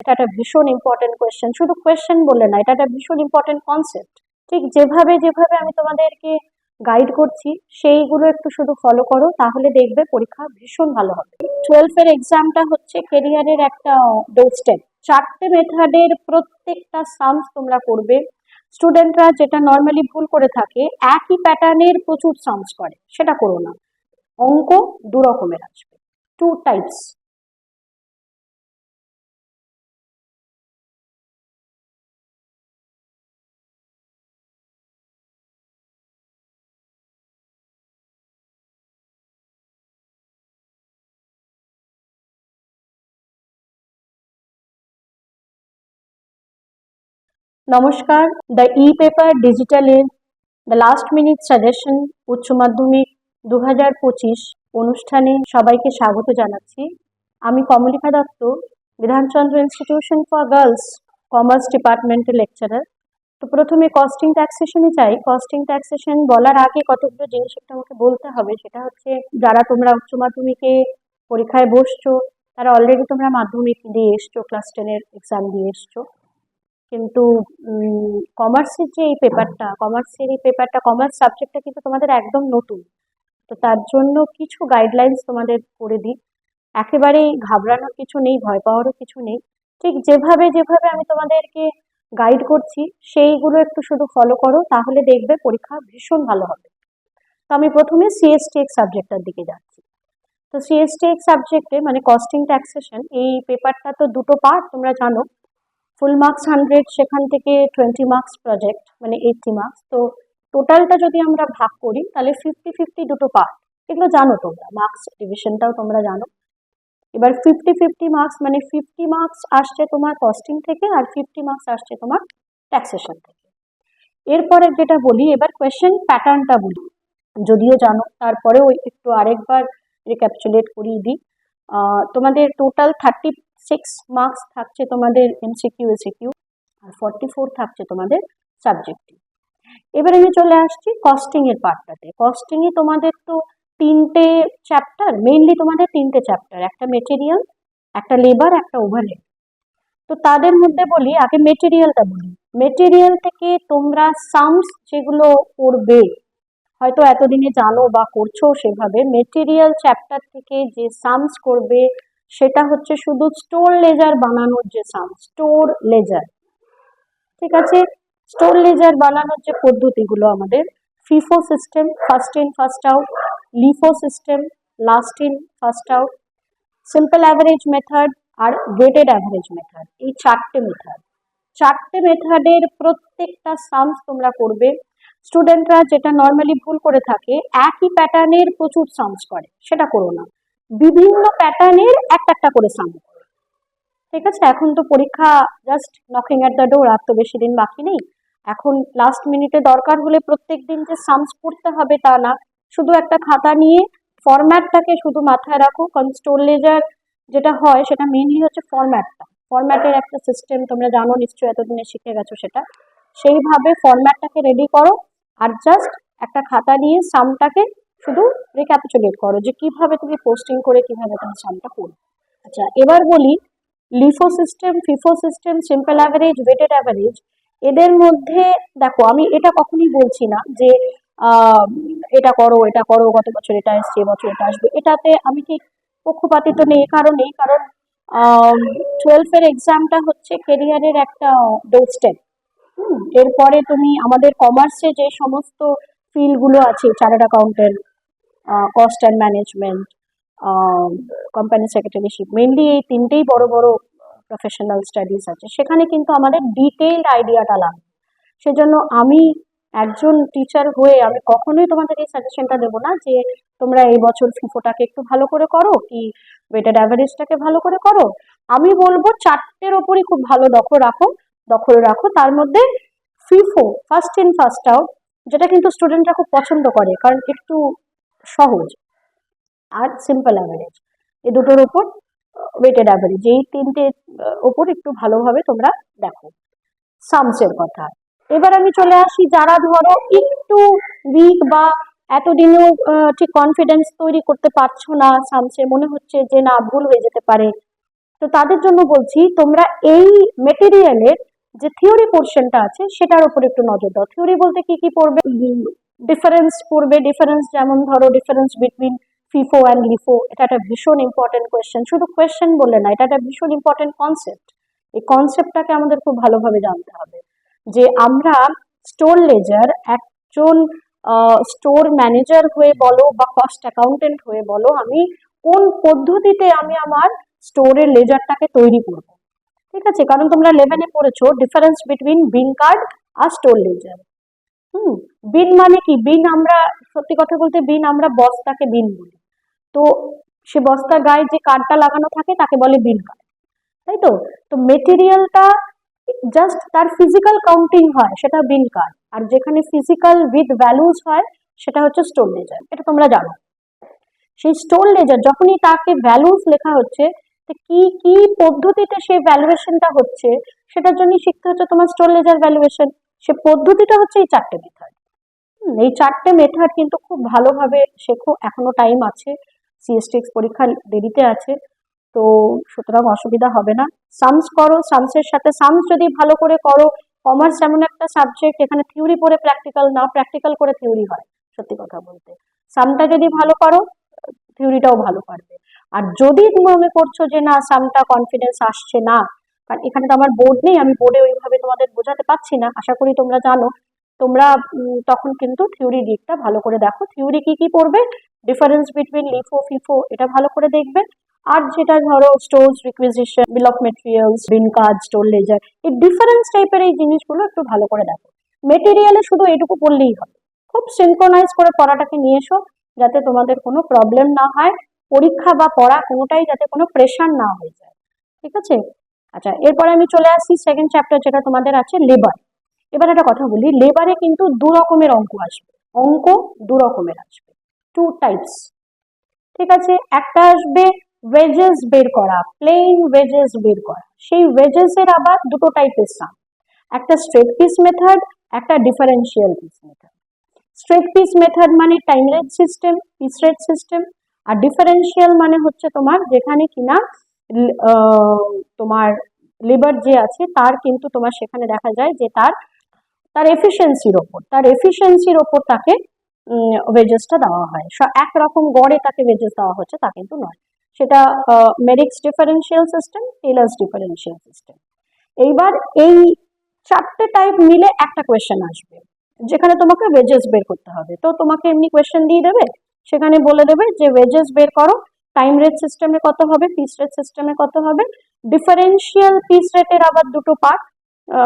এটা একটা ভীষণ ইম্পর্টেন্ট কোয়েশ্চেন শুধু কোয়েশ্চেন বললে না, এটা একটা ভীষণ ইম্পর্টেন্ট কনসেপ্ট ঠিক যেভাবে যেভাবে আমি তোমাদেরকে গাইড করছি, সেইগুলো একটু শুধু ফলো করো, তাহলে দেখবে পরীক্ষা ভীষণ ভালো হবে। টুয়েলভ টুয়েলভের এক্সামটা হচ্ছে কেরিয়ারের একটা ডোর স্টেপ চারটে মেথডের প্রত্যেকটা সামস তোমরা করবে। স্টুডেন্টরা যেটা নর্মালি ভুল করে থাকে, একই প্যাটার্নের প্রচুর সামস করে, সেটা করো না। অঙ্ক দু রকমের আসবে। টু টাইপস নমস্কার। দ্য ই পেপার ডিজিটাল এর দ্য লাস্ট মিনিট সাজেশন উচ্চ মাধ্যমিক দু হাজার পঁচিশ অনুষ্ঠানে সবাইকে স্বাগত জানাচ্ছি। আমি Kamalika Dutta, Bidhanchandra institution for girls commerce ডিপার্টমেন্টের লেকচারার তো প্রথমে কস্টিং ট্যাক্সেশনে চাই কস্টিং ট্যাক্সেশন বলার আগে কতগুলো জিনিস একটু আমাকে বলতে হবে। সেটা হচ্ছে, যারা তোমরা উচ্চ মাধ্যমিকে পরীক্ষায় বসছো, তারা অলরেডি তোমরা মাধ্যমিক দিয়ে এসছো ক্লাস টেনের এক্সাম দিয়ে এসছো। কিন্তু কমার্সের যে এই পেপারটা কমার্সের এই পেপারটা কমার্স সাবজেক্টটা কিন্তু তোমাদের একদম নতুন। তো তার জন্য কিছু গাইডলাইন্স তোমাদের করে দিই। একেবারেই ঘাবড়ানোর কিছু নেই, ভয় পাওয়ারও কিছু নেই। ঠিক যেভাবে যেভাবে আমি তোমাদেরকে গাইড করছি, সেইগুলো একটু শুধু ফলো করো, তাহলে দেখবে পরীক্ষা ভীষণ ভালো হবে। তো আমি প্রথমে সিএসটিএক্স সাবজেক্টটার দিকে যাচ্ছি। তো সিএসটিএক্স সাবজেক্টে মানে কস্টিং ট্যাক্সেশন এই পেপারটা তো দুটো পার্ট তোমরা জানো। ফুল মার্কস হান্ড্রেড সেখান থেকে টোয়েন্টি মার্কস প্রজেক্ট মানে এইটটি মার্কস তো টোটালটা যদি আমরা ভাগ করি, তাহলে ফিফটি ফিফটি দুটো পার্ট এগুলো জানো তোমরা মার্কস ডিভিশনটাও তোমরা জানো। এবার ফিফটি ফিফটি মার্কস মানে ফিফটি মার্কস আসছে তোমার কস্টিং থেকে আর ফিফটি মার্কস আসছে তোমার ট্যাক্সেশন থেকে। এরপরে যেটা বলি, এবার কোয়েশ্চেন প্যাটার্নটা বলি। যদিও জানো, তারপরেও একটু আরেকবার রিক্যাপচুলেট করিয়ে দিই। তোমাদের টোটাল থার্টি সিক্স মার্কস থাকছে তোমাদের এমসিকিউ এসিকিউ আর ফর্টি ফোর থাকছে তোমাদের সাবজেক্টিভ এবার আমি চলে আসছি কস্টিং এর পার্টটাতে কস্টিং এ তোমাদের তো তিনটে চ্যাপ্টার মেইনলি তোমাদের তিনটে চ্যাপ্টার একটা মেটেরিয়াল একটা লেবার একটা ওভারহেড তো তাদের মধ্যে বলি, আগে মেটেরিয়ালটা বলি। মেটেরিয়াল থেকে তোমরা সামস যেগুলো করবে, হয়তো এতদিনে জানো বা করছ সেভাবে মেটেরিয়াল চ্যাপ্টার থেকে যে সামস করবে সেটা হচ্ছে শুধু স্টোর লেজার বানানোর যে সাম স্টোর লেজার ঠিক আছে? স্টোর লেজার বানানোর যে পদ্ধতিগুলো আমাদের FIFO system first in first out LIFO system last in first out simple average method R weighted average method এই চারটে মেথড চারটে মেথডের প্রত্যেকটা সামস তোমরা করবে। স্টুডেন্টরা যেটা নর্মালি ভুল করে থাকে, একই প্যাটার্নের প্রচুর সামস করে, সেটা করো না। বিভিন্ন প্যাটার্নের একটা একটা করে সাম ঠিক আছে? এখন তো পরীক্ষা just knocking at the door আর তো বেশি দিন বাকি নেই। এখন লাস্ট মিনিটে দরকার হলে প্রত্যেক দিন যে সামস পড়তে হবে তা না। শুধু একটা খাতা নিয়ে ফরম্যাটটাকে শুধু মাথায় রাখো। কারণ স্টোর লেজার যেটা হয়, সেটা মেইনলি হচ্ছে ফরম্যাটটা ফরম্যাটের একটা সিস্টেম তোমরা জানো, নিশ্চয়ই এতদিনে শিখে গেছো সেটা। সেইভাবে ফরম্যাটটাকে রেডি করো। আর জাস্ট একটা খাতা নিয়ে সামটাকে শুধু রিক্যাপিচুলেট করো যে কীভাবে তুমি পোস্টিং করে কীভাবে তুমি সামটা করবে আচ্ছা এবার বলি LIFO system FIFO system simple average weighted average এদের মধ্যে দেখো, আমি এটা কখনই বলছি না যে এটা করো এটা করো, গত বছর এটা এসছে এবছর এটা আসবে। এটাতে আমি ঠিক পক্ষপাতিত নেই, এই কারণেই, কারণ টুয়েলভের এক্সামটা হচ্ছে কেরিয়ারের একটা ডোর স্টেপ এরপরে তুমি আমাদের কমার্সে যে সমস্ত ফিল্ডগুলো আছে chartered accountant cost and management company secretaryship mainly এই তিনটেই বড় বড় প্রফেশনাল স্টাডিজ আছে। সেখানে কিন্তু আমাদের ডিটেইলড আইডিয়াটা লাগে। সেজন্য আমি একজন টিচার হয়ে আমি কখনোই তোমাদের এই সাজেশনটা দেবো না যে তোমরা এই বছর ফিফোটাকে একটু ভালো করে করো কি ওয়েটেড অ্যাভারেজটাকে ভালো করে করো। আমি বলব চারটের ওপরই খুব ভালো দখল রাখো দখল রাখো। তার মধ্যে FIFO first in first out যেটা কিন্তু স্টুডেন্টরা খুব পছন্দ করে। কারণ একটু সহজ আর সিম্পল অ্যাভারেজ এই দুটোর উপর ওয়েটেড অ্যাভারেজ এই তিনটে ওপর একটু ভালোভাবে তোমরা দেখো। সামসের কথা। এবার আমি চলে আসি যারা ধরো একটু উইক বা এতদিনেও ঠিক কনফিডেন্স তৈরি করতে পারছ না সামসে মনে হচ্ছে যে না, ভুল হয়ে যেতে পারে। তো তাদের জন্য বলছি, তোমরা এই মেটেরিয়ালের যে থিওরি পোর্শনটা আছে, সেটার উপর একটু নজর দাও। থিওরি বলতে কি কি পড়বে? ডিফারেন্স পড়বে ডিফারেন্স যেমন ধরো difference between FIFO and LIFO এটা একটা ভীষণ ইম্পর্টেন্ট কোয়েশ্চেন শুধু কোয়েশ্চেন বলে না, এটা একটা ভীষণ ইম্পর্টেন্ট কনসেপ্ট এই কনসেপ্টটাকে আমাদের খুব ভালোভাবে জানতে হবে যে আমরা স্টোর লেজার একজন স্টোর ম্যানেজার হয়ে বলো বা কস্ট অ্যাকাউন্টেন্ট হয়ে বলো, আমি কোন পদ্ধতিতে আমি আমার স্টোরের লেজারটাকে তৈরি করব? ঠিক আছে? কারণ তোমরা লেভেনে পড়েছো ডিফারেন্স বিটুইন বিন কার্ড আর স্টোর লেজার হুম, বিন মানে কি? বিন আমরা, সত্যি কথা বলতে বিন আমরা বস্তাকে বিন বলি। তো সে বস্তার গায়ে যে কার্ডটা লাগানো থাকে, তাকে বলে বিন কার্ড তাই তো? তো মেটেরিয়ালটা জাস্ট তার ফিজিক্যাল কাউন্টিং হয়, সেটা বিন কার্ড আর যেখানে ফিজিক্যাল উইথ ভ্যালুজ হয়, সেটা হচ্ছে স্টোর লেজার এটা তোমরা জানো। সেই স্টোর লেজার যখনই তাকে ভ্যালুজ লেখা হচ্ছে কি কি পদ্ধতিতে সেই ভ্যালুয়েশনটা হচ্ছে, সেটার জন্য শিখতে হচ্ছে তোমার স্টোর লেজার ভ্যালুয়েশন সে পদ্ধতিটা হচ্ছে এই চারটে মেথড এই চারটে মেথড কিন্তু খুব ভালোভাবে শেখো, এখনও টাইম আছে সিএসটিক্স পরীক্ষা দেরিতে আছে, তো সুতরাং অসুবিধা হবে না। সামস করো সামসের সাথে সামস যদি ভালো করে করো কমার্স এমন একটা সাবজেক্ট এখানে থিওরি পড়ে প্র্যাকটিক্যাল না প্র্যাকটিক্যাল করে থিওরি হয়, সত্যি কথা বলতে। সামটা যদি ভালো করো থিওরিটাও ভালো পারবে আর যদি মনে করছ যে না সামটা কনফিডেন্স আসছে না কারণ এখানে তো আমার বোর্ড নেই, আমি বোর্ডে ওইভাবে তোমাদের বোঝাতে পারছি না। আশা করি তোমরা জানো। তোমরা তখন কিন্তু থিওরি দিকটা ভালো করে দেখো। থিওরি কি কি পড়বে? ডিফারেন্স বিটুইন লিফো ফিফো এটা ভালো করে দেখবে। আর যেটা ধরো stores requisition bill of materials bin কাজ স্টোর লেজার এই ডিফারেন্স টাইপের এই জিনিসগুলো একটু ভালো করে দেখো। মেটেরিয়ালে শুধু এটুকু পড়লেই হবে। খুব সিনক্রোনাইজ করে পড়াটাকে নিয়ে এসো, যাতে তোমাদের কোনো প্রবলেম না হয়। পরীক্ষা বা পড়া কোনোটাই যাতে কোনো প্রেশার না হয়ে যায়। ঠিক আছে? আচ্ছা এরপরে আমি চলে আসছি সেকেন্ড চ্যাপ্টার যেটা তোমাদের আছে লেবার এবার একটা কথা বলি লেবারে কিন্তু দু রকমের অঙ্ক আসবে। অঙ্ক দু রকমের আসবে। টু টাইপস ঠিক আছে? একটা আসবে ওয়েজেস বের করা প্লেন ওয়েজেস বের করা। সেই ওয়েজেস এর আবার দুটো টাইপের সাম একটা স্ট্রেট পিস মেথড একটা differential piece method straight piece method মানে time rate system piece rate system আর ডিফারেন্সিয়াল মানে হচ্ছে তোমার যেখানে কিনা তোমার লেবার যে আছে, তার কিন্তু তোমার সেখানে দেখা যায় যে তার তার এফিসিয়েন্সির ওপর, তার এফিসিয়েন্সির ওপর তাকে ওয়েজেসটা দেওয়া হয়। একরকম গড়ে তাকে ওয়েজেস দেওয়া হচ্ছে, তা কিন্তু নয়। সেটা Merrick's differential system Taylor's differential system এইবার এই চারটে টাইপ মিলে একটা কোয়েশ্চেন আসবে। যেখানে তোমাকে ওয়েজেস বের করতে হবে। তো তোমাকে এমনি কোয়েশ্চেন দিয়ে দেবে, সেখানে বলে দেবে যে ওয়েজেস বের করো টাইম রেট সিস্টেমে কত হবে পিস রেট সিস্টেমে কত হবে? ডিফারেন্সিয়াল পিস রেটের আবার দুটো পার্ট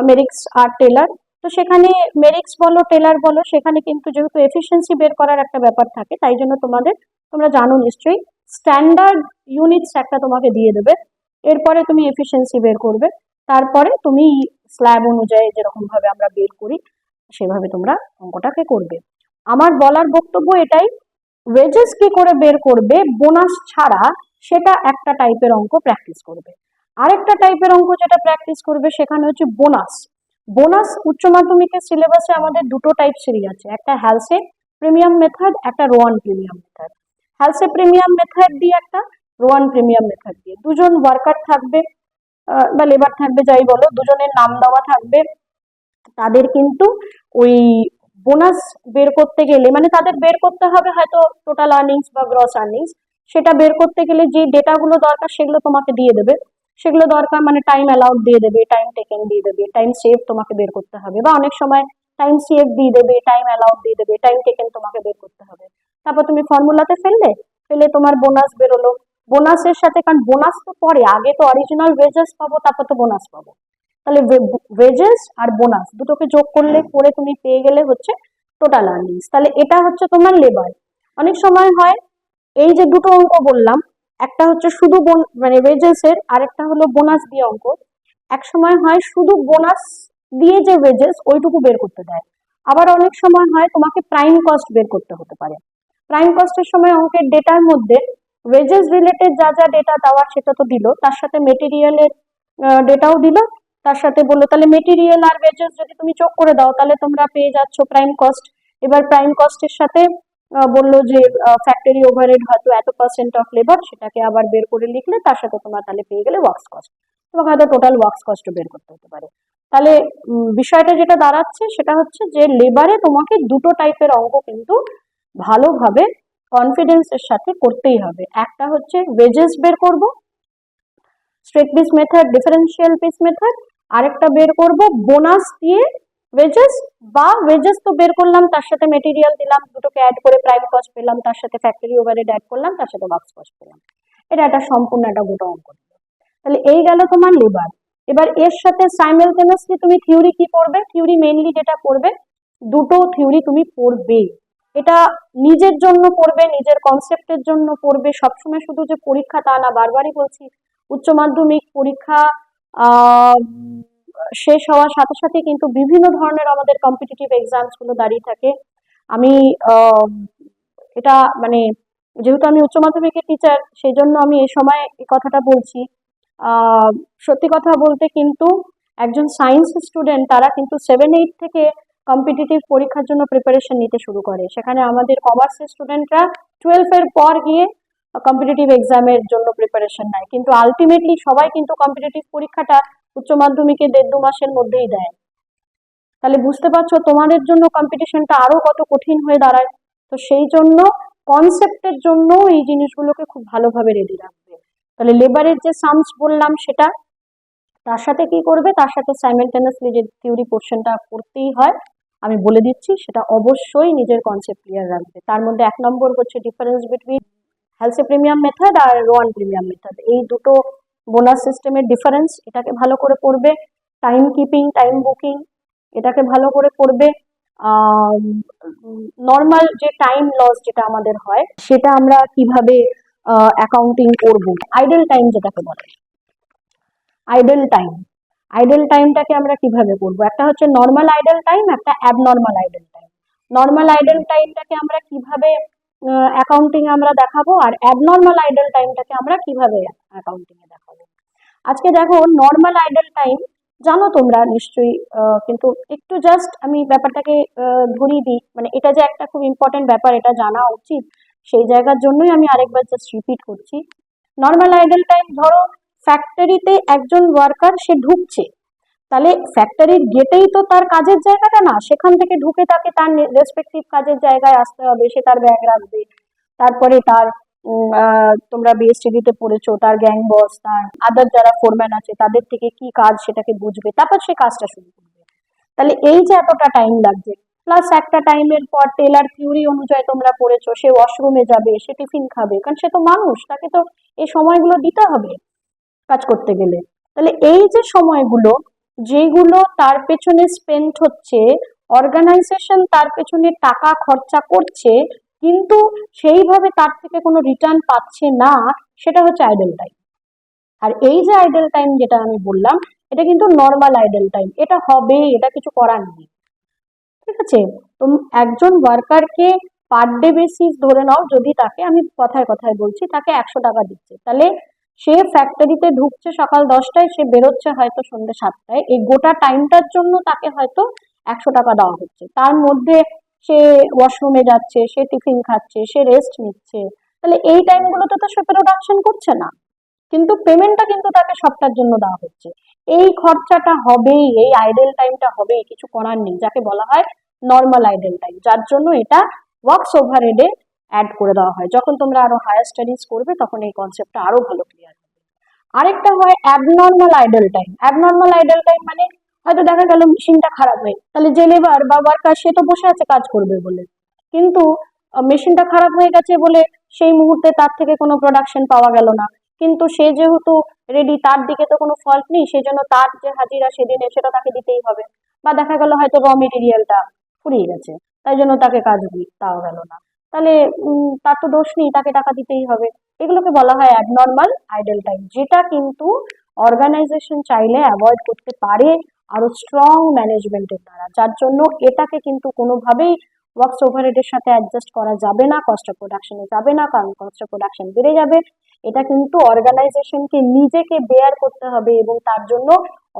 মেরিক্স আর টেলার তো সেখানে মেরিক্স বলো টেলার বলো, সেখানে কিন্তু যেহেতু এফিসিয়েন্সি বের করার একটা ব্যাপার থাকে, তাই জন্য তোমাদের, তোমরা জানো নিশ্চয়ই স্ট্যান্ডার্ড ইউনিটস একটা তোমাকে দিয়ে দেবে। এরপরে তুমি এফিসিয়েন্সি বের করবে। তারপরে তুমি স্ল্যাব অনুযায়ী যেরকম ভাবে আমরা বের করি, সেভাবে তোমরা অঙ্কটাকে করবে। আমার বলার বক্তব্য এটাই ওয়েজেস কি করে বের করবে? বোনাস ছাড়া সেটা একটা টাইপের অঙ্ক প্র্যাকটিস করবে। আরেকটা টাইপের অঙ্ক যেটা প্র্যাকটিস করবে সেখানে হচ্ছে বোনাস বোনাস উচ্চ মাধ্যমিকের সিলেবাসে আমাদের দুটো টাইপ সিরিজ আছে। একটা হ্যালসে প্রিমিয়াম মেথড একটা Rowan premium method Halsey premium method দিয়ে একটা রোয়ান প্রিমিয়াম মেথড দিয়ে। দুজন ওয়ার্কার থাকবে বা লেবার থাকবে, যাই বলো, দুজনের নাম দেওয়া থাকবে। তাদের কিন্তু ওই বোনাস বের করতে গেলে মানে তাদের বের করতে হবে হয়তো টোটাল আর্নিংস বা গ্রস আর্নিংস সেটা বের করতে গেলে যে ডেটাগুলো দরকার সেগুলো তোমাকে দিয়ে দেবে। সেগুলো দরকার মানে টাইম অ্যালাউড দিয়ে দেবে টাইম টেকেন দিয়ে দেবে টাইম সেভ তোমাকে বের করতে হবে বা অনেক সময় টাইম সেভ দিয়ে দেবে টাইম অ্যালাউড দিয়ে দেবে টাইম টেকেন তোমাকে বের করতে হবে। তারপর তুমি ফর্মুলাতে ফেললে, ফেলে তোমার বোনাস বেরোলো। বোনাসের সাথে কারণ বোনাস তো পরে, আগে তো অরিজিনাল ওয়েজেস পাবো, তারপর তো বোনাস পাবো। তাহলে ওয়েজেস আর বোনাস দুটোকে যোগ করলে করে তুমি পেয়ে গেলে হচ্ছে টোটাল আর্নিংস তাহলে এটা হচ্ছে তোমার লেবার অনেক সময় হয়, এই যে দুটো অঙ্ক বললাম, একটা হচ্ছে শুধু মানে ওয়েজেস এর, আরেকটা হলো বোনাস দিয়ে অঙ্ক। এক সময় হয় শুধু বোনাস দিয়ে যে ওয়েজেস ওইটুকু বের করতে দেয়। আবার অনেক সময় হয় তোমাকে প্রাইম কস্ট বের করতে হতে পারে। প্রাইম কস্টের সময় অঙ্কের ডেটার মধ্যে ওয়েজেস রিলেটেড যা যা ডেটা দেওয়ার সেটা তো দিল, তার সাথে মেটেরিয়ালের ডেটাও দিল। তার সাথে বলল, তাহলে মেটেরিয়াল আর ওয়েজেস যদি তুমি চোখ করে দাও, তাহলে তোমরা পেয়ে যাচ্ছ প্রাইম কস্ট এবার প্রাইম কস্টের সাথে বলল যে ফ্যাক্টরি ওভারহেড হয়তো এত পার্সেন্ট অফ লেবার সেটাকে আবার বের করে লিখলে তার সাথে তোমার তাহলে পেয়ে গেলে ওয়ার্কস কস্ট তোমাকে হয়তো টোটাল ওয়ার্কস কস্ট বের করতে হতে পারে। তাহলে বিষয়টা যেটা দাঁড়াচ্ছে সেটা হচ্ছে যে লেবারে তোমাকে দুটো টাইপের অঙ্ক কিন্তু ভালোভাবে কনফিডেন্সের সাথে করতেই হবে। একটা হচ্ছে ওয়েজেস বের করব straight piece method differential piece method আরেকটা বের করব বোনাস দিয়ে ওয়েজেস বা ওয়েজেস তো বের করলাম, তার সাথে মেটেরিয়াল দিলাম, দুটোকে অ্যাড করে প্রাইম কস্ট পেলাম, তার সাথে ফ্যাক্টরি ওভারহেড অ্যাড করলাম, তার সাথে ওয়ার্কস কস্ট পেলাম। এটা একটা সম্পূর্ণ একটা গোটা অঙ্ক। তাহলে এই গেল তোমার লেবার এবার এর সাথে সাইমেলটেনাসলি তুমি থিওরি কি পড়বে থিওরি মেইনলি যেটা পড়বে দুটো থিওরি তুমি পড়বে। এটা নিজের জন্য পড়বে, নিজের কনসেপ্টের জন্য পড়বে। সবসময় শুধু যে পরীক্ষা তা না, বারবারই বলছি, উচ্চ মাধ্যমিক পরীক্ষা শেষ হওয়ার সাথে সাথে কিন্তু বিভিন্ন ধরনের আমাদের কম্পিটিটিভ এক্সামসগুলো দাঁড়িয়ে থাকে। আমি এটা মানে যেহেতু আমি উচ্চ মাধ্যমিকের টিচার সেই জন্য আমি এই সময় এই কথাটা বলছি। সত্যি কথা বলতে কিন্তু একজন সায়েন্স স্টুডেন্ট তারা কিন্তু সেভেন এইট থেকে কম্পিটিটিভ পরীক্ষার জন্য প্রিপারেশন নিতে শুরু করে। সেখানে আমাদের কমার্সের স্টুডেন্টরা টুয়েলভের পর গিয়ে কম্পিটিটিভ এক্সামের জন্য প্রিপারেশন নেয় কিন্তু আলটিমেটলি সবাই কিন্তু কম্পিটিটিভ পরীক্ষাটা উচ্চ মাধ্যমিকে দেড় দু মাসের মধ্যেই দেয়। তাহলে বুঝতে পারছ তোমাদের জন্য কম্পিটিশনটা আরও কত কঠিন হয়ে দাঁড়ায়। তো সেই জন্য কনসেপ্টের জন্য এই জিনিসগুলোকে খুব ভালোভাবে রেডি রাখবে। তাহলে লেবারের যে সামস বললাম সেটা, তার সাথে কি করবে? তার সাথে সাইমেলটেনিয়াসলি যে থিওরি পোর্শনটা করতেই হয়, আমি বলে দিচ্ছি, সেটা অবশ্যই নিজের কনসেপ্ট ক্লিয়ার রাখবে। তার মধ্যে এক নম্বর হচ্ছে difference between Halsey premium method আর রোয়ান প্রিমিয়াম মেথড এই দুটো বোনাস সিস্টেমের ডিফারেন্স এটাকে ভালো করে পড়বে। টাইম কিপিং টাইম বুকিং এটাকে ভালো করে পড়বে। নর্মাল যে টাইম লস যেটা আমাদের হয়, সেটা আমরা কীভাবে অ্যাকাউন্টিং করব? আইডল টাইম যেটাকে বলে। আইডল টাইম আইডল টাইমটাকে আমরা কীভাবে করব? একটা হচ্ছে নর্মাল আইডল টাইম একটা abnormal idle time normal idle টাইমটাকে আমরা কীভাবে অ্যাকাউন্টিং আমরা দেখাবো আর অ্যাবনর্মাল আইডল টাইমটাকে আমরা কীভাবে অ্যাকাউন্টিং এ দেখাবো? আজকে দেখো নর্মাল আইডল টাইম জানো তোমরা নিশ্চয়ই কিন্তু একটু জাস্ট আমি ব্যাপারটাকে ধরিয়ে দিই। মানে এটা যে একটা খুব ইম্পর্টেন্ট ব্যাপার, এটা জানা উচিত। সেই জায়গার জন্যই আমি আরেকবার জাস্ট রিপিট করছি। নর্মাল আইডল টাইম ধরো ফ্যাক্টরিতে একজন ওয়ার্কার সে ঢুকছে। তাহলে ফ্যাক্টরির গেটেই তো তার কাজের জায়গাটা না, সেখান থেকে ঢুকে তাকে তার রেসপেক্টিভ কাজের জায়গায় আসতে হবে, সে তার ব্যাগ রাখবে। তারপরে তার তোমরা বিএসটিডিতে পড়েছো, তার গ্যাং বস তার আদার যারা ফোরম্যান আছে, তাদের থেকে কি কাজ সেটাকে বুঝবে, তারপর সে কাজটা শুরু করবে। তাহলে এই যে এতটা টাইম লাগছে প্লাস একটা টাইমের পর টেলার থিওরি অনুযায়ী তোমরা পড়েছো, সে ওয়াশরুমে যাবে, সে টিফিন খাবে, কারণ সে তো মানুষ, তাকে তো এই সময়গুলো দিতে হবে কাজ করতে গেলে। তাহলে এই যে সময়গুলো যেগুলো তার পেছনে স্পেন্ড হচ্ছে অর্গানাইজেশন তার পেছনে টাকা খরচা করছে, কিন্তু সেইভাবে তার থেকে কোনো রিটার্ন পাচ্ছে না, সেটা হচ্ছে আইডল টাইম আর এই যে আইডল টাইম যেটা আমি বললাম, এটা কিন্তু নর্মাল আইডল টাইম এটা হবে, এটা কিছু করার নেই। ঠিক আছে? তো একজন ওয়ার্কারকে পার ডে বেসিস ধরে নাও, যদি তাকে আমি কথায় কথায় বলছি, তাকে একশো টাকা দিচ্ছে, তাহলে সে ফ্যাক্টরিতে ঢুকছে সকাল দশটায়, সে বেরোচ্ছে হয়তো সন্ধ্যে সাতটায়। এই গোটা টাইমটার জন্য তাকে হয়তো একশো টাকা দেওয়া হচ্ছে। তার মধ্যে সে ওয়াশরুমে যাচ্ছে, সে টিফিন খাচ্ছে, সে রেস্ট নিচ্ছে। তাহলে এই টাইমগুলোতে তো সে প্রোডাকশন করছে না। কিন্তু পেমেন্টটা কিন্তু তাকে সবটার জন্য দেওয়া হচ্ছে। এই খরচাটা হবেই, এই আইডেল টাইমটা হবেই, কিছু করার নেই। যাকে বলা হয় নর্মাল আইডেল টাইম যার জন্য এটা ওয়ার্কস ওভারহেডে অ্যাড করে দেওয়া হয়। যখন তোমরা আরও হায়ার স্টাডিজ করবে, তখন এই কনসেপ্টটা আরও ভালো ক্লিয়ার হবে। আরেকটা হয় abnormal idle time abnormal idle time মানে হয়তো দেখা গেল মেশিনটা খারাপ হয়ে তাহলে যে লেবার বা ওয়ার্কার সে তো বসে আছে কাজ করবে বলে। কিন্তু মেশিনটা খারাপ হয়ে গেছে বলে সেই মুহূর্তে তার থেকে কোনো প্রোডাকশন পাওয়া গেল না। কিন্তু সে যেহেতু রেডি তার দিকে তো কোনো ফল্ট নেই সেই জন্য তার যে হাজিরা সেদিনে সেটা তাকে দিতেই হবে। বা দেখা গেল হয়তো র মেটেরিয়ালটা ফুরিয়ে গেছে, তাই জন্য তাকে কাজ তাও গেল না। তাহলে তার তো দোষ নেই, তাকে টাকা দিতেই হবে। এগুলোকে বলা হয় অ্যাবনর্মাল আইডল টাইম যেটা কিন্তু অর্গানাইজেশন চাইলে অ্যাভয়েড করতে পারে আরও স্ট্রং ম্যানেজমেন্টের দ্বারা, যার জন্য এটাকে কিন্তু কোনোভাবেই ওয়ার্কস ওভারহেডের সাথে অ্যাডজাস্ট করা যাবে না কস্ট অফ প্রোডাকশনে যাবে না, কারণ কস্ট অফ প্রোডাকশন বেড়ে যাবে। এটা কিন্তু অর্গানাইজেশনকে নিজেকে বেয়ার করতে হবে এবং তার জন্য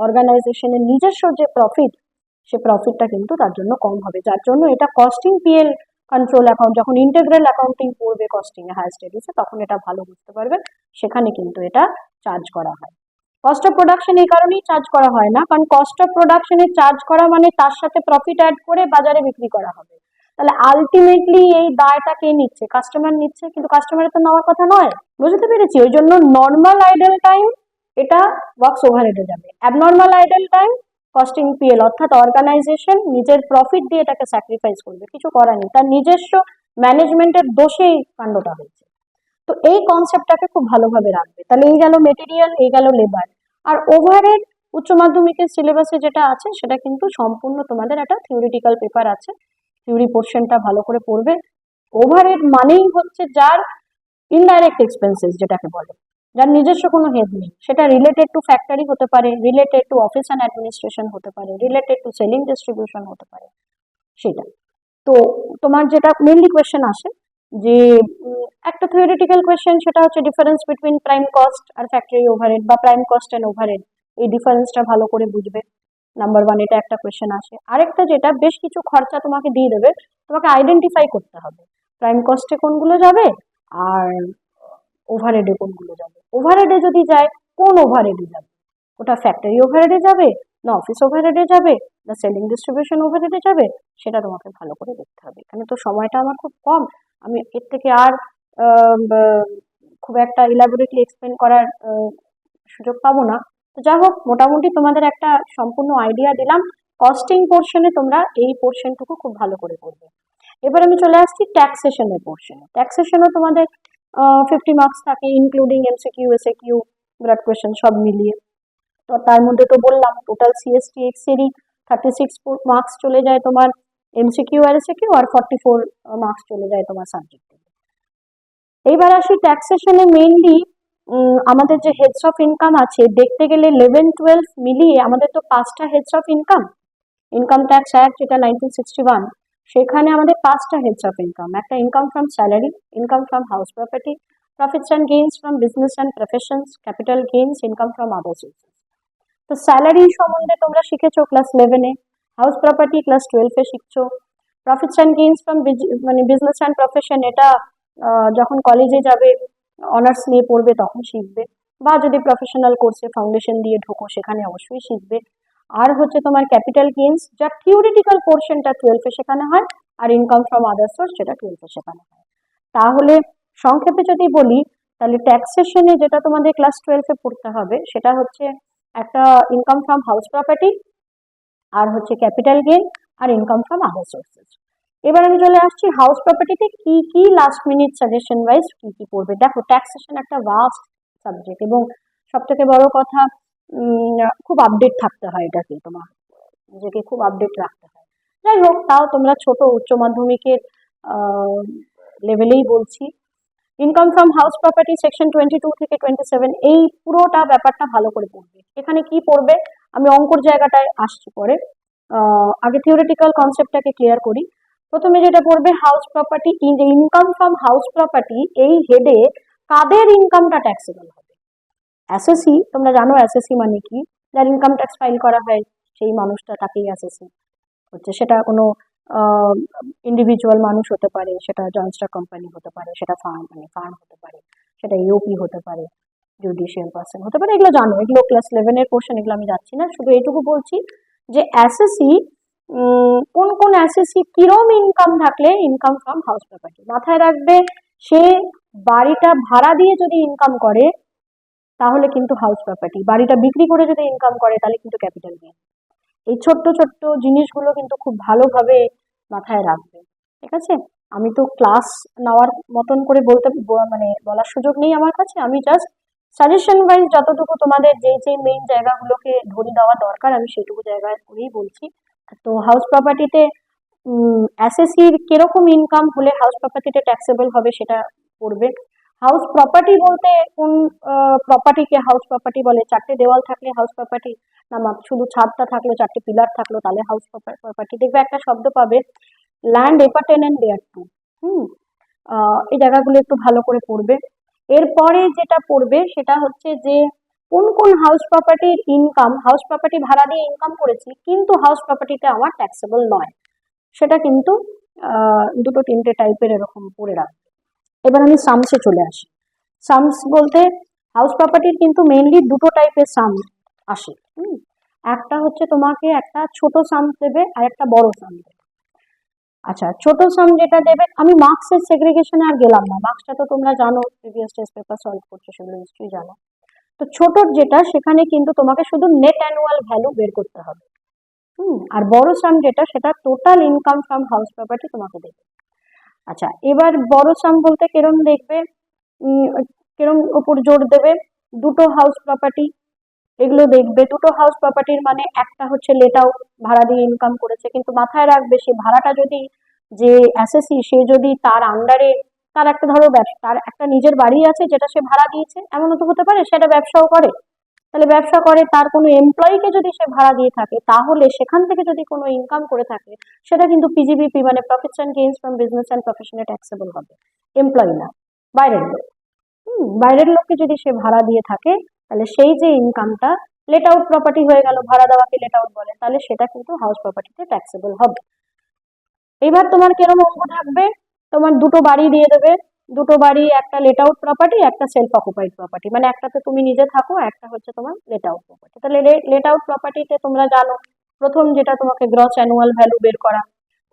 অর্গানাইজেশনের নিজস্ব যে প্রফিট সে প্রফিটটা কিন্তু তার জন্য কম হবে। যার জন্য এটা কস্টিং পিএল কন্ট্রোল অ্যাকাউন্ট যখন ইন্টেগ্রাল অ্যাকাউন্টিং পড়বে কস্টিং এ হায়ার স্টাডিজে তখন এটা ভালো বুঝতে পারবেন। সেখানে কিন্তু এটা চার্জ করা হয়। কস্ট অফ প্রোডাকশন এই কারণেই চার্জ করা হয় না, কারণ কস্ট অফ প্রোডাকশনে চার্জ করা মানে তার সাথে প্রফিট অ্যাড করে বাজারে বিক্রি করা হবে। তাহলে আলটিমেটলি এই দায়টা কে নিচ্ছে? কাস্টমার নিচ্ছে, কিন্তু কাস্টমারের তো নেওয়ার কথা নয়। বুঝতে পেরেছি? ওই জন্য নর্মাল আইডল টাইম এটা ওয়ার্কস ওভারহেডে যাবে। Abnormal idle time costing PL অর্থাৎ অর্গানাইজেশন নিজের প্রফিট দিয়ে এটাকে স্যাক্রিফাইস করবে, কিছু করার নেই, তার নিজস্ব ম্যানেজমেন্টের দোষেই কাণ্ডটা হয়েছে। তো এই কনসেপ্টটাকে খুব ভালোভাবে রাখবে। তাহলে এই গেল মেটেরিয়াল এই গেল লেবার আর ওভারহেড উচ্চ মাধ্যমিকের সিলেবাসে যেটা আছে, সেটা কিন্তু সম্পূর্ণ তোমাদের একটা থিওরিটিক্যাল পেপার আছে। থিওরি পোর্শনটা ভালো করে পড়বে। ওভারহেড মানেই হচ্ছে যার ইনডাইরেক্ট এক্সপেন্সেস যেটাকে বলে। যার নিজস্ব কোনো হেড নেই। সেটা রিলেটেড টু ফ্যাক্টরি হতে পারে related to office and administration হতে পারে রিলেটেড টু সেলিং ডিস্ট্রিবিউশন হতে পারে সেটা তো তোমার যেটা মেনলি কোয়েশ্চেন আসে, যে একটা থিওরিটিক্যাল কোয়েশ্চেন সেটা হচ্ছে ডিফারেন্স বিটুইন প্রাইম কস্ট আর ফ্যাক্টরি ওভারহেড বা প্রাইম কস্ট অ্যান্ড ওভারহেড এই ডিফারেন্সটা ভালো করে বুঝবে। নাম্বার ওয়ান এটা একটা কোয়েশ্চেন আসে। আরেকটা যেটা, বেশ কিছু খরচা তোমাকে দিয়ে দেবে, তোমাকে আইডেন্টিফাই করতে হবে। প্রাইম কস্টে কোনগুলো যাবে, আর ওভারহেডে কোনগুলো যাবে? ওভারহেডে যদি যায়, কোন ওভারহেডে যাবে? ওটা ফ্যাক্টরি ওভারহেডে যাবে, না অফিস ওভারহেডে যাবে, না সেলিং ডিস্ট্রিবিউশন ওভারহেডে যাবে? সেটা তোমাকে ভালো করে দেখতে হবে। এখানে তো সময়টা আমার খুব কম। আমি এর থেকে আর খুব একটা ইলাবোরেটলি এক্সপ্লেন করার সুযোগ পাবো না। তো যা হোক, মোটামুটি তোমাদের একটা সম্পূর্ণ আইডিয়া দিলাম। কস্টিং পোর্শনে তোমরা এই পোর্শনটুকু খুব ভালো করে করবে। এবার আমি চলে আসছি ট্যাক্সেশনের পোর্শনে ট্যাক্সেশনও তোমাদের ফিফটি মার্কস থাকে including MCQ SAQ broad question সব মিলিয়ে। তো তার মধ্যে তো বললাম টোটাল সিএসটি এক্সেরই থার্টি সিক্স মার্কস চলে যায় তোমার এমসিকিউ আর এসএকিউ আর ফর্টি ফোর মার্কস চলে যায় তোমার সাবজেক্ট এইবার আসি ট্যাক্সেশনে মেইনলি আমাদের যে হেডস অফ ইনকাম আছে, দেখতে গেলে ইলেভেন টুয়েলভ মিলিয়ে আমাদের তো পাঁচটা heads of income income tax act যেটা নাইনটিন সিক্সটি ওয়ান সেখানে আমাদের পাঁচটা হেডস অফ ইনকাম একটা income from salary income from house property profits and gains from business and professions capital gains income from other sources তো salary সম্বন্ধে তোমরা শিখেছো class ইলেভেনে হাউস প্রপার্টি ক্লাস টুয়েলভে শিখছো প্রফিটস অ্যান্ড গেইনস ফ্রম মানে business and profession এটা যখন কলেজে যাবে অনার্স নিয়ে পড়বে তখন শিখবে, বা যদি প্রফেশনাল কোর্সে ফাউন্ডেশন দিয়ে ঢোকো সেখানে অবশ্যই শিখবে। আর হচ্ছে তোমার ক্যাপিটাল গেইনস যা থিওরিটিক্যাল পোর্শনটা টুয়েলভে শেখানো হয়, আর ইনকাম ফ্রম আদার সোর্স যেটা টুয়েলভে শেখানো হয়। তাহলে সংক্ষেপে যদি বলি, তাহলে ট্যাক্সেশনে যেটা তোমাদের ক্লাস টুয়েলভে পড়তে হবে, সেটা হচ্ছে একটা ইনকাম ফ্রম হাউস প্রপার্টি আর হচ্ছে ক্যাপিটাল গেইন আর ইনকাম ফ্রম আদার সোর্সেস এবার আমি চলে আসছি হাউস প্রপার্টিতে কি কি লাস্ট মিনিট সাজেশন ওয়াইজ কি কি পড়বে দেখো ট্যাক্সেশন একটা ভাস্ট সাবজেক্ট এবং সব থেকে বড় কথা খুব আপডেট থাকতে হয় এটাকে তোমার, নিজেকে খুব আপডেট রাখতে হয়। যাই হোক, তাও তোমরা ছোট উচ্চ মাধ্যমিকের লেভেলেই বলছি। Income from house property section twenty two থেকে টোয়েন্টি সেভেন এই পুরোটা ব্যাপারটা ভালো করে পড়বে। এখানে কি পড়বে? আমি অঙ্কর জায়গাটায় আসছি পরে। আগে থিওরিটিক্যাল কনসেপ্টটাকে ক্লিয়ার করি। প্রথমে যেটা পড়বে house property income from house property এই হেডে কাদের ইনকামটা ট্যাক্সেবল হবে? এসএসসি তোমরা জানো এসএসসি মানে কি? যার ইনকাম ট্যাক্স ফাইল করা হয়, সেই মানুষটা তাকেই এসএসসি হচ্ছে। সেটা কোনো ইন্ডিভিজুয়াল মানুষ হতে পারে, সেটা জয়েন্টস্টার কোম্পানি হতে পারে, সেটা ফার্ম মানে ফার্ম হতে পারে, সেটা ইউপি হতে পারে জুডিশিয়াল পার্সন হতে পারে, এগুলো জানো। এগুলো ক্লাস ইলেভেনের পোর্শন এগুলো আমি যাচ্ছি না। শুধু এইটুকু বলছি যে এসএসসি কোন কোন এসএসসি কিরম ইনকাম থাকলে ইনকাম ফ্রম হাউস প্রপার্টি মাথায় রাখবে, সে বাড়িটা ভাড়া দিয়ে যদি ইনকাম করে তাহলে কিন্তু হাউস প্রপার্টি বাড়িটা বিক্রি করে যদি ইনকাম করে, তাহলে কিন্তু ক্যাপিটাল গেইন এই ছোট্ট ছোট্ট জিনিসগুলো কিন্তু খুব ভালোভাবে মাথায় রাখবে। ঠিক আছে? আমি তো ক্লাস নেওয়ার মতন করে বলতে মানে বলার সুযোগ নেই আমার কাছে। আমি জাস্ট সাজেশন ওয়াইজ যতটুকু তোমাদের যেই যেই মেইন জায়গাগুলোকে ধরে দেওয়া দরকার, আমি সেটুকু জায়গায় করেই বলছি। তো হাউস প্রপার্টিতে এসএসসির কীরকম ইনকাম হলে হাউস প্রপার্টিতে ট্যাক্সেবল হবে সেটা পড়বে। হাউস প্রপার্টি বলতে কোন প্রপার্টিকে হাউস প্রপার্টি বলে? চারটে দেওয়াল থাকলে হাউস প্রপার্টি না শুধু ছাদটা থাকল, চারটে পিলার থাকল, তাহলে হাউস প্রপার্টি দেখবে একটা শব্দ পাবে ল্যান্ড এপার্টেনেন্ট দেয়ার টু হুম এই জায়গাগুলো একটু ভালো করে পড়বে। এরপরে যেটা পড়বে, সেটা হচ্ছে যে, কোন কোন হাউস প্রপার্টির ইনকাম হাউস প্রপার্টি ভাড়া দিয়ে ইনকাম করেছি, কিন্তু হাউস প্রপার্টিতে আমার ট্যাক্সেবল নয়। সেটা কিন্তু দুটো তিনটে টাইপের এরকম পড়ে রাখবে। এবার আমি সামসে চলে আসি। সামস বলতে হাউস প্রপার্টির কিন্তু মেইনলি দুটো টাইপের সাম আসে, হুম? একটা হচ্ছে তোমাকে একটা ছোট সাম দেবে আর একটা বড় সাম দেবে। আচ্ছা ছোট সাম যেটা দেবে, আমি মার্কসের সেগ্রিগেশনে আর গেলাম না। মার্কসটা তো তোমরা জানো প্রিভিয়াস টেস্ট পেপার সলভ করছ, সেগুলো নিশ্চয়ই জানো। তো ছোটর যেটা, সেখানে কিন্তু তোমাকে শুধু নেট অ্যানুয়াল ভ্যালু বের করতে হবে। হুম, আর বড় সাম যেটা, সেটা total income from house property তোমাকে দেবে। আচ্ছা এবার বড় সাম বলতে কিরম দেখবে? কিরম উপর জোর দেবে? দুটো হাউস প্রপার্টি এগুলো দেখবে। দুটো হাউস প্রপার্টির মানে একটা হচ্ছে লেট আউট ভাড়া দিয়ে ইনকাম করেছে। কিন্তু মাথায় রাখবে, সে ভাড়াটা যদি যে অ্যাসেসি সে যদি তার আন্ডারে তার একটা ধরো ব্যবসা, তার একটা নিজের বাড়ি আছে যেটা সে ভাড়া দিয়েছে, এমনও তো হতে পারে, সেটা ব্যবসাও করে। তাহলে ব্যবসা করে তার কোনো এমপ্লয়িকে যদি সে ভাড়া দিয়ে থাকে, তাহলে সেখান থেকে যদি কোনো ইনকাম করে থাকে, সেটা কিন্তু পিজিবিপি মানে profits and gains from business and প্রফেশনে ট্যাক্সেবল হবে। এমপ্লয়ি না, বাইরের লোক। বাইরের লোককে যদি সে ভাড়া দিয়ে থাকে, তাহলে সেই যে ইনকামটা লেট আউট প্রপার্টি হয়ে গেল, ভাড়া দেওয়াকে লেট আউট বলে, তাহলে সেটা কিন্তু হাউস প্রপার্টিতে ট্যাক্সেবল হবে। এবার তোমার কিরম অঙ্ক থাকবে? তোমার দুটো বাড়ি দিয়ে দেবে দুটো বাড়ি, একটা লেট আউট প্রপার্টি একটা সেলফ অকুপাইড প্রপার্টি মানে একটাতে তুমি নিজে থাকো একটা হচ্ছে তোমার লেট আউট প্রপার্টি তাহলে লেট আউট প্রপার্টিতে তোমরা জানো, প্রথম যেটা তোমাকে গ্রস অ্যানুয়াল ভ্যালু বের করা।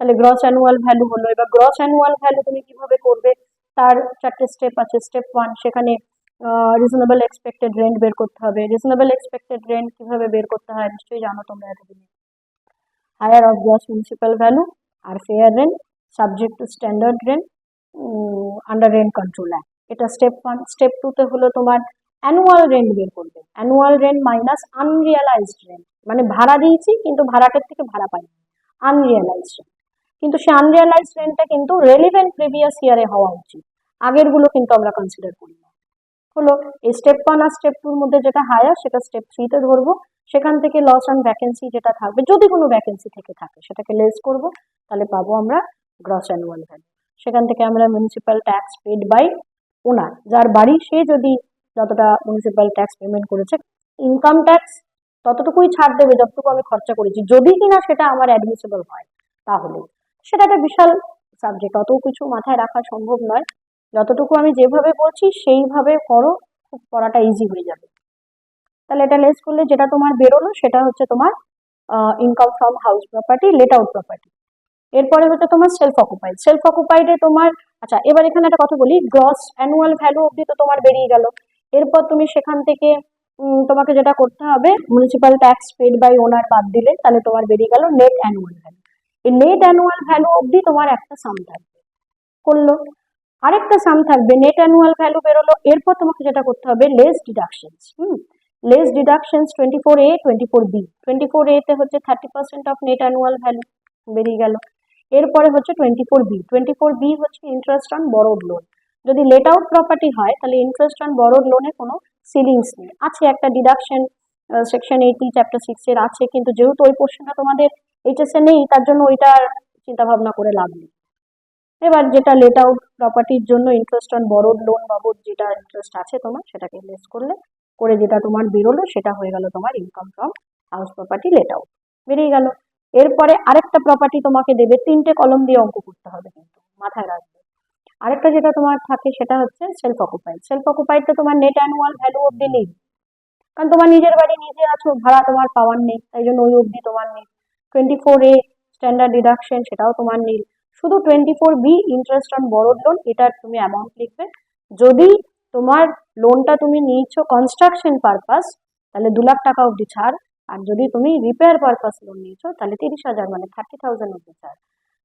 তাহলে গ্রস অ্যানুয়াল ভ্যালু হলো, এবার গ্রস অ্যানুয়াল ভ্যালু তুমি কীভাবে করবে? তার চারটে স্টেপ আছে। স্টেপ ওয়ান সেখানে রিজনেবল এক্সপেক্টেড রেন্ট বের করতে হবে। রিজনেবল এক্সপেক্টেড রেন্ট কীভাবে বের করতে হয়, নিশ্চয়ই জানো তোমরা এতদিনে। Higher of gross municipal value R fair rent subject to standard rent under rent control act এটা স্টেপ ওয়ান স্টেপ টুতে হলো তোমার অ্যানুয়াল রেন্ট বের করবে। Annual rent minus unrealised rent মানে ভাড়া দিয়েছি, কিন্তু ভাড়াটার থেকে ভাড়া পাইনি। আনরিয়ালাইজড রেন্ট কিন্তু সে আনরিয়ালাইজড রেন্টটা কিন্তু রেলিভেন্ট প্রিভিয়াস ইয়ারে হওয়া উচিত। আগেরগুলো কিন্তু আমরা কনসিডার করি না। হলো, এই স্টেপ ওয়ান আর স্টেপ টুর মধ্যে যেটা হায়ার সেটা স্টেপ থ্রিতে ধরবো। সেখান থেকে লস অন ভ্যাকেন্সি যেটা থাকবে, যদি কোনো ভ্যাকেন্সি থেকে থাকে, সেটাকে লেস করব, তাহলে পাবো আমরা গ্রস অ্যানুয়াল ভ্যালু সেখান থেকে আমরা municipal tax paid by owner যার বাড়ি সে যদি যতটা মিউনিসিপ্যাল ট্যাক্স পেমেন্ট করেছে ইনকাম ট্যাক্স ততটুকুই ছাড় দেবে, যতটুকু আমি খরচা করেছি। যদি কিনা সেটা আমার অ্যাডমিসেবল হয়, তাহলে। সেটা একটা বিশাল সাবজেক্ট অত কিছু মাথায় রাখা সম্ভব নয়। যতটুকু আমি যেভাবে বলছি, সেইভাবে করো, খুব পড়াটা ইজি হয়ে যাবে। তাহলে এটা লেস করলে যেটা তোমার বেরোলো, সেটা হচ্ছে তোমার income from house property let out property এরপরে হচ্ছে তোমার সেলফ অকুপাইড সেলফ অকুপাইডে তোমার আচ্ছা এবার এখানে একটা কথা বলি গ্রস অ্যানুয়াল ভ্যালু অবধি তো তোমার বেরিয়ে গেল। এরপর তুমি সেখান থেকে তোমাকে যেটা করতে হবে municipal tax paid by owner বাদ দিলে, তাহলে তোমার বেরিয়ে গেল নেট অ্যানুয়াল ভ্যালু এই নেট অ্যানুয়াল ভ্যালু অবধি তোমার একটা সাম থাকবে। করল। আরেকটা সাম থাকবে নেট অ্যানুয়াল ভ্যালু বেরোলো, এরপর তোমাকে যেটা করতে হবে less deductions hmm? Less deductions twenty four A twenty four B twenty four এতে হচ্ছে thirty percent of net annual value বেরিয়ে গেল। এরপরে হচ্ছে twenty four B twenty four B হচ্ছে ইন্টারেস্ট অন বরোড লোন যদি লেট আউট প্রপার্টি হয়, তাহলে ইন্টারেস্ট অন বরোড লোনে কোনো সিলিংস নেই। আছে একটা deduction section eighty chapter six এর আছে, কিন্তু যেহেতু ওই পোর্শনটা তোমাদের এইচএসএ নেই, তার জন্য ওইটার চিন্তা ভাবনা করে লাভ নেই। এবার যেটা লেট আউট প্রপার্টির জন্য ইন্টারেস্ট অন বরোড লোন বাবদ যেটা ইন্টারেস্ট আছে তোমার, সেটাকে লেস করলে, করে যেটা তোমার বেরোলো, সেটা হয়ে গেল তোমার income from house property let out বেরিয়ে গেল। এরপরে আরেকটা প্রপার্টি তোমাকে দেবে, তিনটে কলম দিয়ে অঙ্ক করতে হবে কিন্তু, মাথায় রাখবে। আরেকটা যেটা তোমার থাকে সেটা হচ্ছে সেলফ অকুপাইড সেলফ অকুপাইডটা তোমার নেট অ্যানুয়াল ভ্যালু অব্দি নেই। কারণ তোমার নিজের বাড়ি নিজে আছো, ভাড়া তোমার পাওয়ার নেই, তাই জন্য ওই অবধি তোমার নেই। Twenty four A standard deduction সেটাও তোমার নেই। শুধু twenty four B interest on borrowed loan এটার তুমি অ্যামাউন্ট লিখবে। যদি তোমার লোনটা তুমি নিয়েছো কনস্ট্রাকশন পারপাস তাহলে দু লাখ টাকা অবধি ছাড়। আর যদি তুমি রিপেয়ার পারপাস লোন নিয়েছো, তাহলে তিরিশ হাজার মানে থার্টি থাউজেন্ড অবধি ছাড়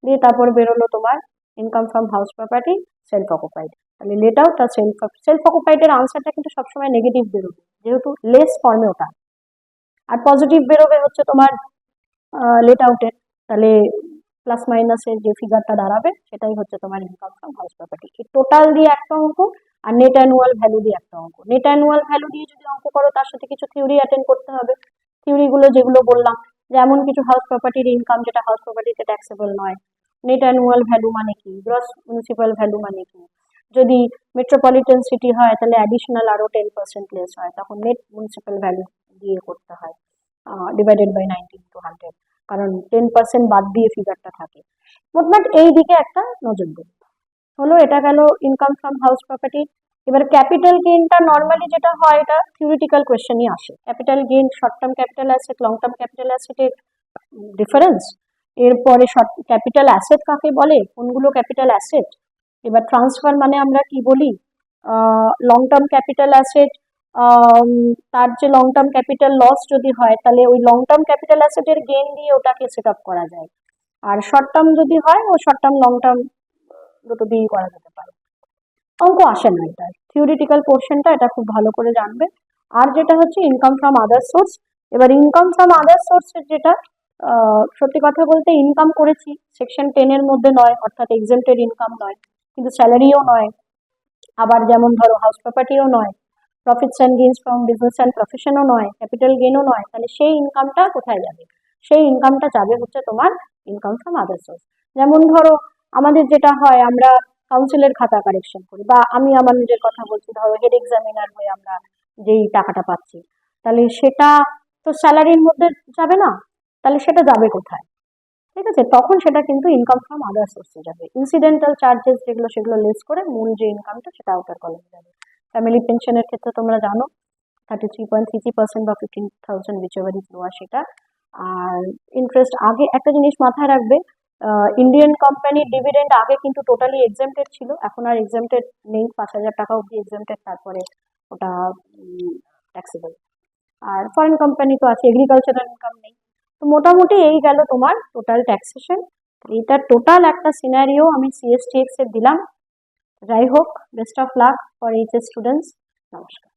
দিয়ে তারপর বেরোলো তোমার income from house property self occupied তাহলে লেট আউট আর সেলফ সেলফ অকুপাইডের আনসারটা কিন্তু সবসময় নেগেটিভ বেরোবে, যেহেতু লেস ফর্মে ওটা। আর পজিটিভ বেরোবে হচ্ছে তোমার লেট আউটের তাহলে প্লাস মাইনাসের যে ফিগারটা দাঁড়াবে, সেটাই হচ্ছে তোমার ইনকাম ফ্রম হাউস প্রপার্টি এই টোটাল দিয়ে একটা অঙ্ক আর নেট অ্যানুয়াল ভ্যালু দিয়ে একটা অঙ্ক। নেট অ্যানুয়াল ভ্যালু দিয়ে যদি অঙ্ক করো, তার সাথে কিছু থিওরি অ্যাটেন্ড করতে হবে। থিওরিগুলো যেগুলো বললাম যেমন কিছু হাউস প্রপার্টির ইনকাম যেটা হাউস প্রপার্টিতে ট্যাক্সেবল নয়। নেট অ্যানুয়াল ভ্যালু মানে কি? গ্রস মিউনিসিপ্যাল ভ্যালু মানে কি? যদি মেট্রোপলিটন সিটি হয়, তাহলে অ্যাডিশনাল আরও টেন পার্সেন্ট লেস হয়। তখন নেট মিউনিসিপ্যাল ভ্যালু দিয়ে করতে হয়। Divided by nineteen two hundred কারণ টেন পার্সেন্ট বাদ দিয়ে ফিগারটা থাকে। মোটমাট এই দিকে একটা নজর দেব হলো, এটা গেল ইনকাম ফ্রম হাউস প্রপার্টি এবার ক্যাপিটাল গেইনটা নর্মালি যেটা হয়, এটা থিওরিটিক্যাল কোয়েশ্চেনই আসে। Capital gain short term capital asset long term capital অ্যাসেটের difference এরপরে শর্ট ক্যাপিটাল অ্যাসেট কাকে বলে? কোনগুলো ক্যাপিটাল অ্যাসেট এবার ট্রান্সফার মানে আমরা কি বলি? লং টার্ম ক্যাপিটাল অ্যাসেট তার যে লং টার্ম ক্যাপিটাল লস যদি হয়, তাহলে ওই লং টার্ম ক্যাপিটাল অ্যাসেটের গেইন দিয়ে ওটাকে সেট আপ করা যায়। আর শর্ট টার্ম যদি হয়, ও শর্ট টার্ম লং টার্ম দুটো দিয়েই করা যেতে পারে। অঙ্ক আসে না এটা। থিওরিটিক্যাল পোর্শনটা এটা খুব ভালো করে জানবে। আর যেটা হচ্ছে ইনকাম ফ্রম আদার সোর্স এবার ইনকাম ফ্রম আদার সোর্সের যেটা সত্যি কথা বলতে ইনকাম করেছি সেকশন টেনের মধ্যে নয়, অর্থাৎ এক্সেমটেড ইনকাম নয়, কিন্তু স্যালারিও নয়। আবার যেমন ধরো হাউস প্রপার্টিও নয় profits and gains from business and প্রফেশনও নয় ক্যাপিটাল গেনও নয়, তাহলে সেই ইনকামটা কোথায় যাবে? সেই ইনকামটা যাবে হচ্ছে তোমার ইনকাম ফ্রম আদার সোর্স যেমন ধরো আমাদের যেটা হয়, আমরা কাউন্সিলের খাতা কারেকশন করি। বা আমি আমার নিজের কথা বলছি, ধরো হেড এক্সামিনার হয়ে আমরা যেই টাকাটা পাচ্ছি। তাহলে সেটা তো স্যালারির মধ্যে যাবে না? তাহলে সেটা যাবে কোথায়? ঠিক আছে? তখন সেটা কিন্তু ইনকাম ফ্রম আদার সোর্সে যাবে। ইনসিডেন্টাল চার্জেস যেগুলো, সেগুলো লেস করে মূল যে ইনকামটা সেটা আউটার কলামে যাবে। ফ্যামিলি পেনশনের ক্ষেত্রে তোমরা জানো thirty three point three three percent বা fifteen thousand ever is lower সেটা। আর ইন্টারেস্ট আগে একটা জিনিস মাথায় রাখবে ইন্ডিয়ান কোম্পানির ডিভিডেন্ড আগে কিন্তু টোটালি এক্সামটেড ছিল, এখন আর এক্সামটেড নেই, পাঁচ হাজার টাকা অবধি এক্সামটেড তারপরে ওটা ট্যাক্সেবল আর ফরেন কোম্পানি তো আছে এগ্রিকালচারাল ইনকাম নেই। তো মোটামুটি এই গেল তোমার টোটাল ট্যাক্সেশন এইটার টোটাল একটা সিনারিও আমি সিএসটিএক্স এর দিলাম। যাই হোক best of luck for HS students নমস্কার।